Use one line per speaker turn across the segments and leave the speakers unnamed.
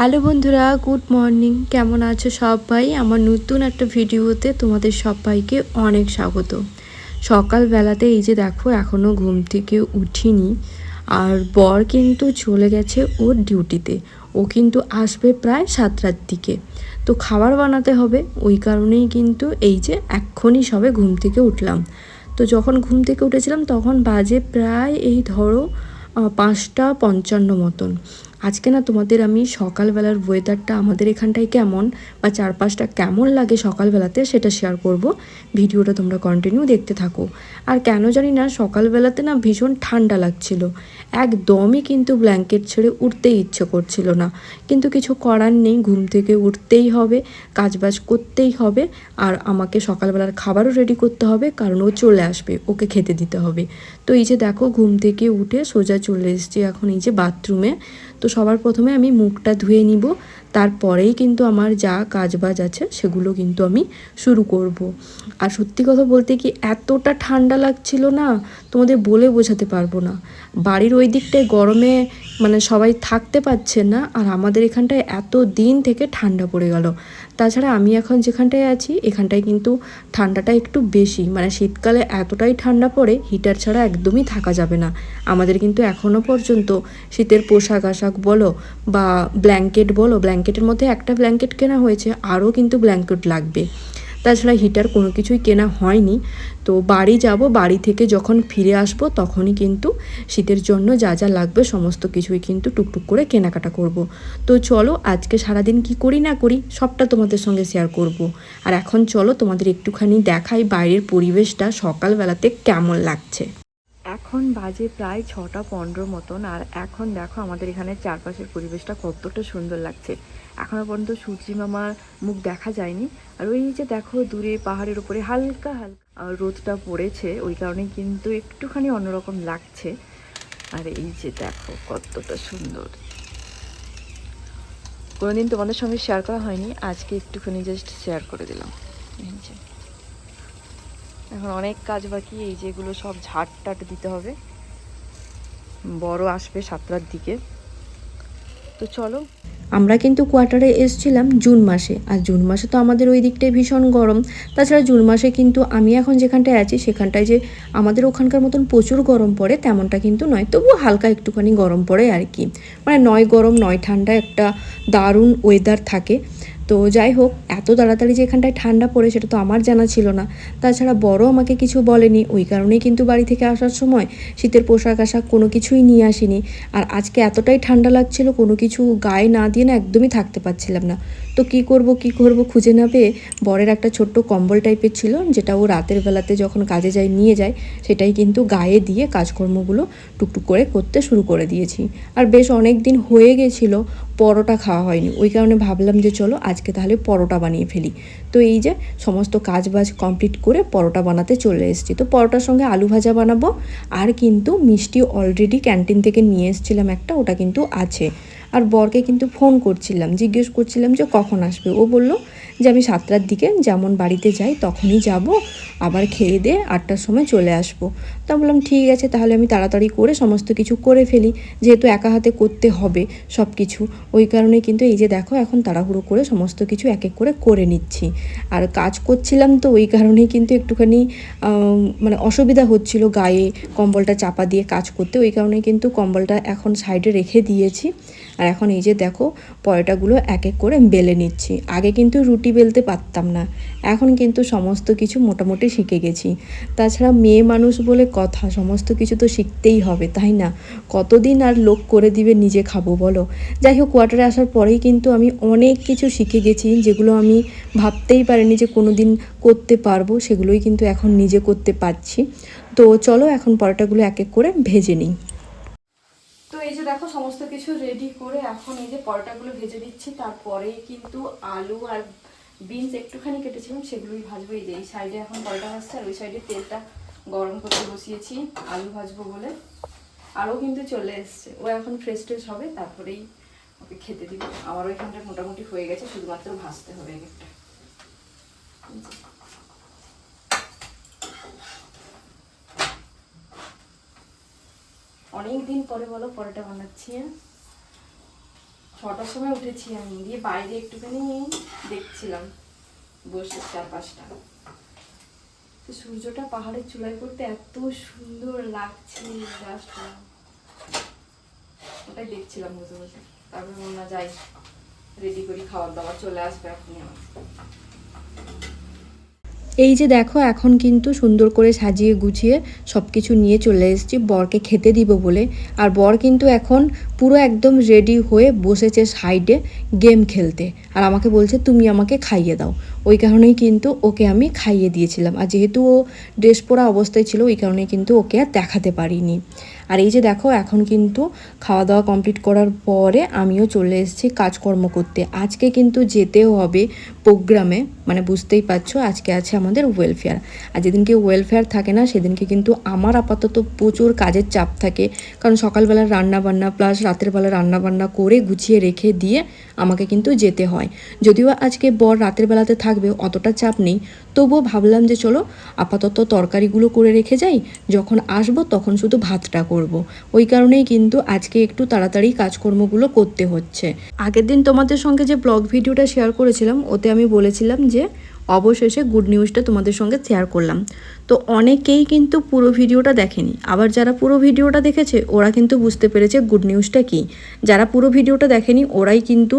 Hello বন্ধুরা, good morning. কেমন আছো সবাই? আমার নতুন একটা ভিডিওতে তোমাদের সবাইকে অনেক স্বাগত। সকালবেলাতে এই যে দেখো এখনও ঘুম থেকে উঠিনি। আর বর কিন্তু চলে গেছে ওর ডিউটিতে। ও কিন্তু আসবে প্রায় সাতটার দিকে। তো খাবার বানাতে হবে, ওই কারণেই কিন্তু এই যে এক্ষুনি সবে ঘুম থেকে উঠলাম। তো যখন ঘুম থেকে উঠেছিলাম, তখন বাজে প্রায় এই ধরো পাঁচটা পঞ্চান্ন মতন। আজকে না তোমাদের আমি সকালবেলার ওয়েদারটা আমাদের এখানটায় কেমন বা চারপাশটা কেমন লাগে সকালবেলাতে সেটা শেয়ার করব। ভিডিওটা তোমরা কন্টিনিউ দেখতে থাকো। আর কেন জানি না সকালবেলাতে না ভীষণ ঠান্ডা লাগছিল। একদমই কিন্তু ব্ল্যাঙ্কেট ছেড়ে উঠতেই ইচ্ছে করছিল না। কিন্তু কিছু করার নেই, ঘুম থেকে উঠতেই হবে, কাজবাজ করতেই হবে, আর আমাকে সকালবেলার খাবারও রেডি করতে হবে, কারণ ও চলে আসবে, ওকে খেতে দিতে হবে। তো এই যে দেখো, ঘুম থেকে উঠে সোজা চলে এসেছি এখন এই যে বাথরুমে তো সবার প্রথমে আমি মুখটা ধুয়ে নিব। তারপরেই কিন্তু আমার যা কাজবাজ আছে সেগুলো কিন্তু আমি শুরু করব। আর সত্যি কথা বলতে কি এতটা ঠান্ডা লাগছিল না, তোমাদের বলে বোঝাতে পারব না। বাড়ির ওই দিকটায় গরমে মানে সবাই থাকতে পারছে না, আর আমাদের এখানটায় এত দিন থেকে ঠান্ডা পড়ে গেল। তাছাড়া আমি এখন যেখানটায় আছি, এখানটায় কিন্তু ঠান্ডাটা একটু বেশি। মানে শীতকালে এতটাই ঠান্ডা পড়ে হিটার ছাড়া একদমই থাকা যাবে না। আমাদের কিন্তু এখনও পর্যন্ত শীতের পোশাক আশাক বলো বা ব্ল্যাঙ্কেট বলো ব্ল্যাঙ্কেটের মধ্যে একটা ব্ল্যাঙ্কেট কেনা হয়েছে, আরও কিন্তু ব্ল্যাঙ্কেট লাগবে। তাছাড়া হিটার কোনো কিছুই কেনা হয়নি। তো বাড়ি যাব, বাড়ি থেকে যখন ফিরে আসব তখনই কিন্তু শীতের জন্য যা যা লাগবে সমস্ত কিছুই কিন্তু টুকটুক করে কেনাকাটা করব। তো চলো আজকে সারাদিন কি করি না করি সবটা তোমাদের সঙ্গে শেয়ার করব। আর এখন চলো তোমাদের একটুখানি দেখাই বাইরের পরিবেশটা সকালবেলাতে কেমন লাগছে। এখন বাজে প্রায় ছটা পনেরো মতন, আর এখন দেখো আমাদের এখানে চারপাশের পরিবেশটা কতটা সুন্দর লাগছে। এখনও পর্যন্ত সূর্যি মামার মুখ দেখা যায়নি। আর ওই যে দেখো দূরে পাহাড়ের উপরে হালকা হালকা রোদটা পড়েছে, ওই কারণে কিন্তু একটুখানি অন্যরকম লাগছে। আর এই যে দেখো কতটা সুন্দর। কোনোদিন তোমাদের সঙ্গে শেয়ার করা হয়নি, আজকে একটুখানি জাস্ট শেয়ার করে দিলাম। এই যে। এখন অনেক কাজ বাকি, এই যেগুলো সব ঝাড় টাট দিতে হবে। বড় আসবে সাতটার দিকে। তো চলো। আমরা কিন্তু কোয়ার্টারে এসছিলাম জুন মাসে, আর জুন মাসে তো আমাদের ওই দিকটায় ভীষণ গরম। তাছাড়া জুন মাসে কিন্তু আমি এখন যেখানটায় আছি, সেখানটায় যে আমাদের ওখানকার মতন প্রচুর গরম পড়ে, তেমনটা কিন্তু নয়। তবুও হালকা একটুখানি গরম পড়ে আর কি। মানে নয় গরম, নয় ঠান্ডা একটা দারুণ ওয়েদার থাকে। তো যাই হোক, এত তাড়াতাড়ি যে এখানটায় ঠান্ডা পড়ে সেটা তো আমার জানা ছিল না। তাছাড়া বড় আমাকে কিছু বলেনি, ওই কারণেই কিন্তু বাড়ি থেকে আসার সময় শীতের পোশাক আশাক কোনো কিছুই নিয়ে আসিনি। আর আজকে এতটাই ঠান্ডা লাগছিল, কোনো কিছু গায়ে না দিয়ে না একদমই থাকতে পারছিলাম না। তো কি করব কি করব খুঁজে না পেয়ে বরের একটা ছোট্ট কম্বল টাইপের ছিল, যেটা ও রাতের বেলাতে যখন কাজে যায় নিয়ে যায়, সেটাই কিন্তু গায়ে দিয়ে কাজকর্মগুলো টুকটুক করে করতে শুরু করে দিয়েছি। আর বেশ অনেক দিন হয়ে গেছিল, পরোটা খাওয়া হয়নি। ওই কারণে ভাবলাম যে চলো আজকে তাহলে পরোটা বানিয়ে ফেলি। তো এই যে সমস্ত কাজ বাজ কমপ্লিট করে পরোটা বানাতে চলে এসেছি। তো পরোটার সঙ্গে আলু ভাজা বানাবো, আর কিন্তু মিষ্টি অলরেডি ক্যান্টিন থেকে নিয়ে এসেছিলাম একটা, ওটা কিন্তু আছে। আর বরকে কিন্তু ফোন করছিলাম জিজ্ঞেস করছিলাম যে কখন আসবে। ও বলল যে আমি সাতটার দিকে যেমন বাড়িতে যাই তখনই যাব, আবার খেয়ে দিয়ে আটটার সময় চলে আসব। তা বললাম, ঠিক আছে, তাহলে আমি তাড়াতাড়ি করে সমস্ত কিছু করে ফেলি। যেহেতু একা হাতে করতে হবে সব কিছু ওই কারণে কিন্তু এই যে দেখো, এখন তাড়াহুড়ো করে সমস্ত কিছু এক এক করে করে নিচ্ছি। আর কাজ করছিলাম তো, ওই কারণেই কিন্তু একটুখানি মানে অসুবিধা হচ্ছিল গায়ে, কম্বলটা চাপা দিয়ে কাজ করতে। ওই কারণে কিন্তু কম্বলটা এখন সাইডে রেখে দিয়েছি। আর এখন এই যে দেখো, পরোটাগুলো এক এক করে বেলে নিচ্ছি। আগে কিন্তু রুটি বেলতে পারতাম না। এখন কিন্তু সমস্ত কিছু মোটামুটি শিখে গেছি। তাছাড়া মেয়ে মানুষ বলে কথা, সমস্ত কিছু তো শিখতেই হবে, তাই না? কতদিন আর লোক করে দিবে নিজে খাব বলো? যাই হোক কোয়ার্টারে আসার পরেই কিন্তু আমি অনেক কিছু শিখে গেছি, যেগুলো আমি ভাবতেই পারিনি যে কোনো দিন করতে পারব, সেগুলোই কিন্তু এখন নিজে করতে পারছি। তো চলো, এখন পরোটাগুলো এক এক করে ভেজে নিই। তো এই যে দেখো, সমস্ত কিছু রেডি করে এখন এই যে পরোটাগুলো ভেজে দিচ্ছি তারপরেই কিন্তু আলু আর বিনস একটুখানি কেটেছিলাম, সেগুলোই ভাজবো। এই যে, এই সাইডে এখন পরোটা ভাজছে, আর ওই সাইডে তেলটা গরম করতে বসিয়েছি, আলু ভাজবো বলে। আরও কিন্তু চলে এসছে। ও এখন ফ্রেশ ট্রেশ হবে, তারপরেই ওকে খেতে দিব। আমার ওইখানটা মোটামুটি হয়ে গেছে, শুধুমাত্র ভাজতে হবে এক একটা। অনেক দিন পরে বলো, পরোটা বানাচ্ছি হ্যাঁ?
ছটার সময় উঠেছি আমি দিয়ে বাইরে একটুখানি দেখছিলাম বসে চারপাশটা। তো সূর্যটা পাহাড়ের চুলাই করতে এত সুন্দর লাগছে গাছটা ওটাই দেখছিলাম বসে বসে তারপরে মনে যাই রেডি করি, খাওয়ার দাওয়ার চলে আসবে আপনি আমার
এই যে দেখো, এখন কিন্তু সুন্দর করে সাজিয়ে গুছিয়ে সব কিছু নিয়ে চলে এসেছি। বরকে খেতে দিব বলে। আর বর কিন্তু এখন পুরো একদম রেডি হয়ে বসেছে সাইডে গেম খেলতে। আর আমাকে বলছে, তুমি আমাকে খাইয়ে দাও। ওই কারণেই কিন্তু ওকে আমি খাইয়ে দিয়েছিলাম। আর যেহেতু ও ড্রেস পরা অবস্থায় ছিল, ওই কারণেই কিন্তু ওকে আর দেখাতে পারিনি। আর এই যে দেখো, এখন কিন্তু খাওয়া দাওয়া কমপ্লিট করার পরে আমিও চলে এসেছি কাজকর্ম করতে। আজকে কিন্তু যেতেও হবে প্রোগ্রামে মানে বুঝতেই পারছ, আজকে আছে আমাদের ওয়েলফেয়ার আর যেদিনকে ওয়েলফেয়ার থাকে না, সেদিনকে কিন্তু আমার আপাতত প্রচুর কাজের চাপ থাকে। কারণ সকালবেলা রান্না বান্না প্লাস রাতের বেলা রান্না বান্না করে গুছিয়ে রেখে দিয়ে আমাকে কিন্তু যেতে হয়। যদিও আজকে বর রাতের বেলাতে থাকবে, অতটা চাপ নেই। তবুও ভাবলাম যে চলো, আপাতত তরকারিগুলো করে রেখে যাই। যখন আসব, তখন শুধু ভাতটা করব। ওই কারণেই কিন্তু আজকে একটু তাড়াতাড়ি কাজকর্মগুলো করতে হচ্ছে আগের দিন তোমাদের সঙ্গে যে ব্লগ ভিডিওটা শেয়ার করেছিলাম, ওতে আমি বলেছিলাম যে অবশেষে গুড নিউজটা তোমাদের সঙ্গে শেয়ার করলাম। তো অনেকেই কিন্তু পুরো ভিডিওটা দেখেনি। আবার যারা পুরো ভিডিওটা দেখেছে, ওরা কিন্তু বুঝতে পেরেছে গুড নিউজটা কী। যারা পুরো ভিডিওটা দেখেনি, ওরাই কিন্তু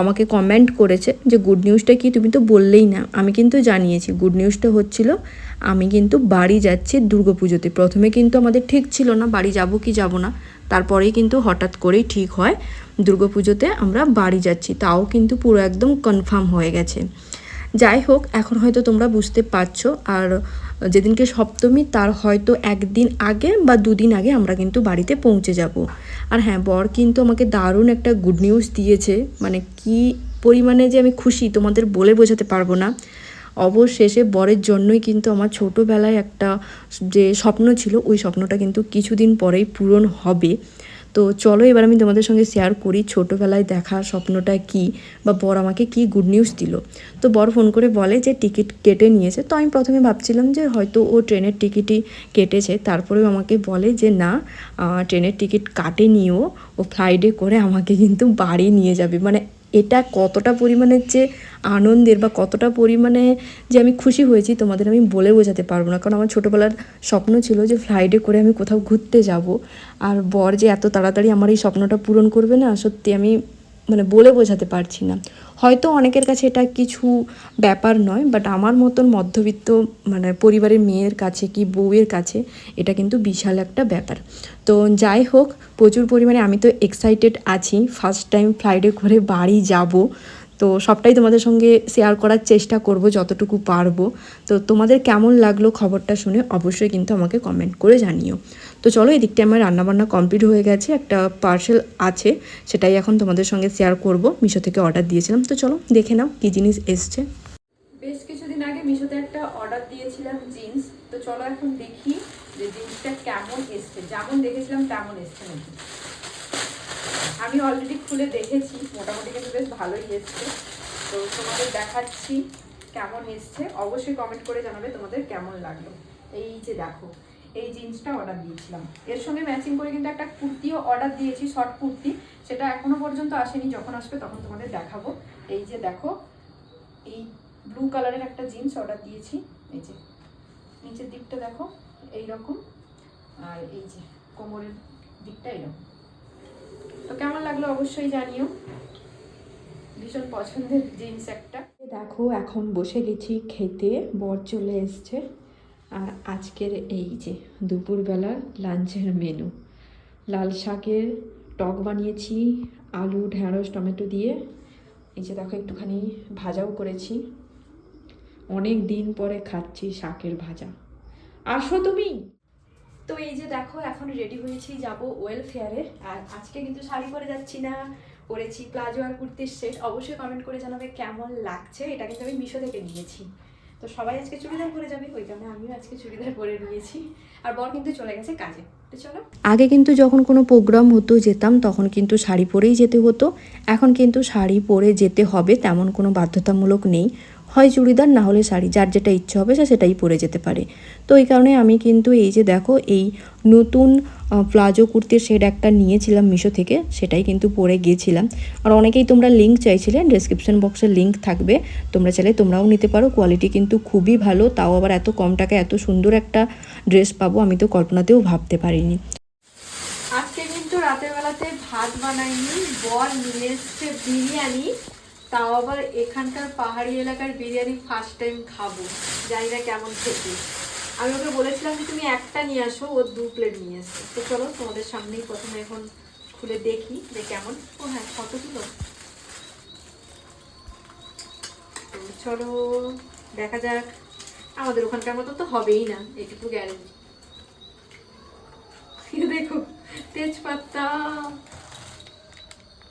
আমাকে কমেন্ট করেছে যে গুড নিউজটা কি, তুমি তো বললেই না। আমি কিন্তু জানিয়েছি গুড নিউজটা হচ্ছিল, আমি কিন্তু বাড়ি যাচ্ছি দুর্গাপুজোতে প্রথমে কিন্তু আমাদের ঠিক ছিল না, বাড়ি যাব কি যাব না। তারপরেই কিন্তু হঠাৎ করেই ঠিক হয় দুর্গাপুজোতে আমরা বাড়ি যাচ্ছি। তাও কিন্তু পুরো একদম কনফার্ম হয়ে গেছে। যাই হোক এখন হয়তো তোমরা বুঝতে পারছ। আর যেদিনকে সপ্তমী, তার হয়তো একদিন আগে বা দুদিন আগে আমরা কিন্তু বাড়িতে পৌঁছে যাব। আর হ্যাঁ বর কিন্তু আমাকে দারুণ একটা গুড নিউজ দিয়েছে। মানে কি পরিমাণে যে আমি খুশি, তোমাদের বলে বোঝাতে পারব না। অবশেষে বরের জন্যই কিন্তু আমার ছোটোবেলায় একটা যে স্বপ্ন ছিল, ওই স্বপ্নটা কিন্তু কিছুদিন পরেই পূরণ হবে। তো চলো এবার আমি তোমাদের সঙ্গে শেয়ার করি ছোটোবেলায় দেখা স্বপ্নটা কি বা বর আমাকে কি গুড নিউজ দিল। তো বর ফোন করে বলে যে টিকিট কেটে নিয়েছে। তো আমি প্রথমে ভাবছিলাম যে হয়তো ও ট্রেনের টিকিটই কেটেছে। তারপরেও আমাকে বলে যে না ট্রেনের টিকিট কাটে নিয়েও ও ফ্লাইটে করে আমাকে কিন্তু বাড়ি নিয়ে যাবে। মানে এটা কতটা পরিমাণের যে আনন্দের বা কতটা পরিমাণে যে আমি খুশি হয়েছি তোমাদের আমি বলে বোঝাতে পারব না। কারণ আমার ছোটোবেলার স্বপ্ন ছিল যে ফ্লাইটে করে আমি কোথাও ঘুরতে যাব। আর বর যে এত তাড়াতাড়ি আমার এই স্বপ্নটা পূরণ করবে না, সত্যি আমি মানে বলে বোঝাতে পারছি না। হয়তো অনেকের কাছে এটা কিছু ব্যাপার নয় বাট আমার মতন মধ্যবিত্ত মানে পরিবারের মেয়ের কাছে কি বউয়ের কাছে এটা কিন্তু বিশাল একটা ব্যাপার। তো যাই হোক, প্রচুর পরিমাণে আমি তো এক্সাইটেড আছি। ফার্স্ট টাইম ফ্লাইটে করে বাড়ি যাব। তো সবটাই তোমাদের সঙ্গে শেয়ার করার চেষ্টা করব যতটুকু পারব। তো তোমাদের কেমন লাগল খবরটা শুনে অবশ্যই কিন্তু আমাকে কমেন্ট করে জানিও। তো চলো এদিকটা আমার রান্নাবান্না কমপ্লিট হয়ে গেছে, একটা পার্সেল আছে, সেটাই এখন তোমাদের সঙ্গে শেয়ার করব। মিশো থেকে অর্ডার দিয়েছিলাম, তো চলো, দেখে নাও কী জিনিস এসছে।
বেশ কিছুদিন আগে মিশোতে একটা অর্ডার দিয়েছিলাম জিন্স তো চলো এখন দেখি যে জিন্সটা কেমন এসছে। যেমন দেখেছিলাম, তেমন এসছে নাকি। আমি অলরেডি খুলে দেখেছি, মোটামুটি কিন্তু বেশ ভালোই এসছে। তো তোমাদের দেখাচ্ছি কেমন এসছে। অবশ্যই কমেন্ট করে জানাবে তোমাদের কেমন লাগল। এই যে দেখো এই জিন্সটা অর্ডার দিয়েছিলাম। এর সঙ্গে ম্যাচিং করে কিন্তু একটা কুর্তিও অর্ডার দিয়েছি শর্ট কুর্তি। সেটা এখনও পর্যন্ত আসেনি, যখন আসবে তখন তোমাদের দেখাবো। এই যে দেখো, এই ব্লু কালারের একটা জিন্স অর্ডার দিয়েছি। এই যে, নিচের দিকটা দেখো এই রকম আর এই যে, কোমরের দিকটা এরকম। তো কেমন লাগল অবশ্যই জানিও। ভীষণ পছন্দের জিন্স একটা।
দেখো, এখন বসে গেছি, খেতে। বর চলে এসছে। আর আজকের এই যে দুপুরবেলার লাঞ্চের মেনু লাল শাকের টক বানিয়েছি, আলু ঢ্যাঁড়স টমেটো দিয়ে। এই যে দেখো একটুখানি ভাজাও করেছি। অনেক দিন পরে খাচ্ছি শাকের ভাজা। আসো তুমি!
তো এই যে দেখো, এখন রেডি হয়েছি যাব ওয়েলফেয়ারে আর আজকে কিন্তু শাড়ি পরে যাচ্ছি না, পরেছি প্লাজো আর কুর্তির সেট অবশ্যই কমেন্ট করে জানাবে কেমন লাগছে। এটা কিন্তু আমি মিশো থেকে নিয়েছি। তো সবাই আজকে চুড়িদার পরে যাবে, ওই কারণে আমিও আজকে চুড়িদার পরে নিয়েছি। আর বর কিন্তু চলে গেছে কাজে।
আগে কিন্তু যখন কোনো প্রোগ্রাম হতো যেতাম, তখন কিন্তু শাড়ি পরেই যেতে হতো। এখন কিন্তু শাড়ি পরে যেতে হবে, তেমন কোনো বাধ্যতামূলক নেই। হয় চুড়িদার, না হলে শাড়ি, যার যেটা ইচ্ছে হবে সে সেটাই পরে যেতে পারে। তো এই কারণে আমি কিন্তু এই যে দেখো, এই নতুন প্লাজো কুর্তির শেড একটা নিয়েছিলাম মিশো থেকে, সেটাই কিন্তু পরে গিয়েছিলাম আর অনেকেই তোমরা লিঙ্ক চাইছিলে ডেসক্রিপশন বক্সে লিঙ্ক থাকবে, তোমরা চাইলে তোমরাও নিতে পারো। কোয়ালিটি কিন্তু খুবই ভালো, তাও আবার এত কম টাকায় এত সুন্দর একটা ড্রেস পাবো, আমি তো কল্পনাতেও ভাবতে পারিনি।
আজকে কিন্তু রাতের বেলাতে ভাত বানাইনি বর নিয়ে এসছে বিরিয়ানি। তাও আবার এখানকার পাহাড়ি এলাকার বিরিয়ানি ফার্স্ট টাইম খাব। জানি না কেমন খেতে। আমি ওকে বলেছিলাম যে, তুমি একটা নিয়ে আসো, ও দু প্লেট নিয়ে আসো তো চলো, তোমাদের সামনেই প্রথমে এখন খুলে দেখি যে কেমন। ও হ্যাঁ কত কিলো? তো চলো, দেখা যাক। আমাদের ওখানকার মতো তো হবেই না, এটুকু গ্যারেন্টি দেখো, তেজপাতা।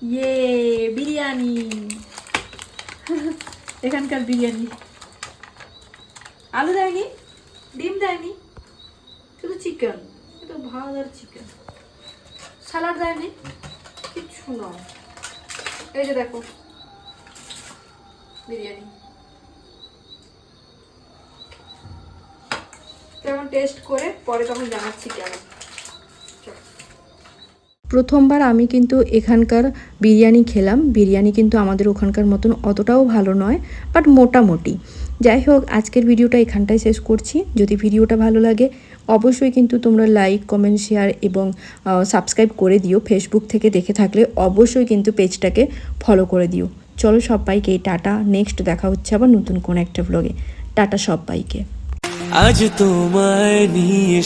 ইয়ে বিরিয়ানি। এখানকার বিরিয়ানি। আলু দেয়নি? ডিম দেয়নি? শুধু চিকেন শুধু ভাত আর চিকেন স্যালাড দেয়নি? কিচ্ছু নয়। এই যে দেখো, বিরিয়ানি। কেমন টেস্ট করে, পরে তখন জানাচ্ছি কেমন।
প্রথমবার আমি কিন্তু এখানকার বিরিয়ানি খেলাম। বিরিয়ানি কিন্তু আমাদের ওখানকার মতন অতটাও ভালো নয় বাট মোটামুটি। যাই হোক, আজকের ভিডিওটা এখানটায় শেষ করছি। যদি ভিডিওটা ভালো লাগে, অবশ্যই কিন্তু তোমরা লাইক কমেন্ট শেয়ার এবং সাবস্ক্রাইব করে দিও। ফেসবুক থেকে দেখে থাকলে অবশ্যই কিন্তু পেজটাকে ফলো করে দিও। চলো সবাইকে টাটা। নেক্সট দেখা হচ্ছে আবার নতুন কোন একটা ব্লগে টাটা সবাইকে।
আজ তোমায় নিয়ে